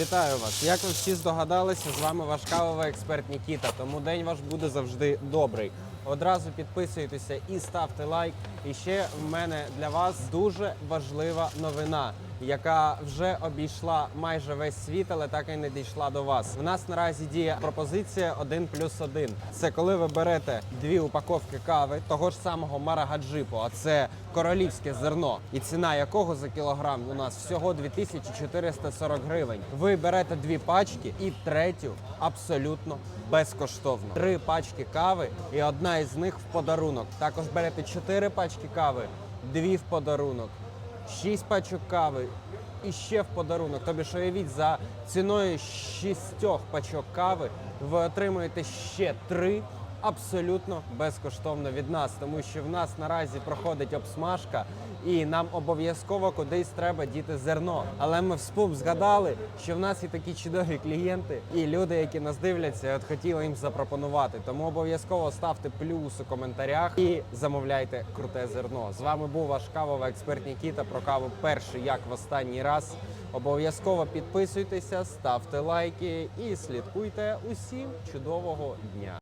Вітаю вас! Як ви всі здогадалися, з вами ваш кавовий експерт Нікіта. Тому день ваш буде завжди добрий. Одразу підписуйтеся і ставте лайк. І ще в мене для вас дуже важлива новина, яка вже обійшла майже весь світ, але так і не дійшла до вас. В нас наразі діє пропозиція 1 плюс 1. Це коли ви берете дві упаковки кави того ж самого Марагаджипу, а це королівське зерно, і ціна якого за кілограм у нас всього 2440 гривень. Ви берете дві пачки і третю абсолютно безкоштовно. Три пачки кави і одна із них в подарунок. Також берете чотири пачки кави, дві в подарунок, шість пачок кави. І ще в подарунок. Тобі ж уявіть, за ціною шістьох пачок кави ви отримуєте ще три абсолютно безкоштовно від нас, тому що в нас наразі проходить обсмажка, і нам обов'язково кудись треба діти зерно. Але ми вспом згадали, що в нас є такі чудові клієнти і люди, які нас дивляться, от хотіли їм запропонувати. Тому обов'язково ставте плюс у коментарях і замовляйте круте зерно. З вами був ваш кавовий експерт Нікіта про каву перший як в останній раз. Обов'язково підписуйтеся, ставте лайки і слідкуйте усім чудового дня.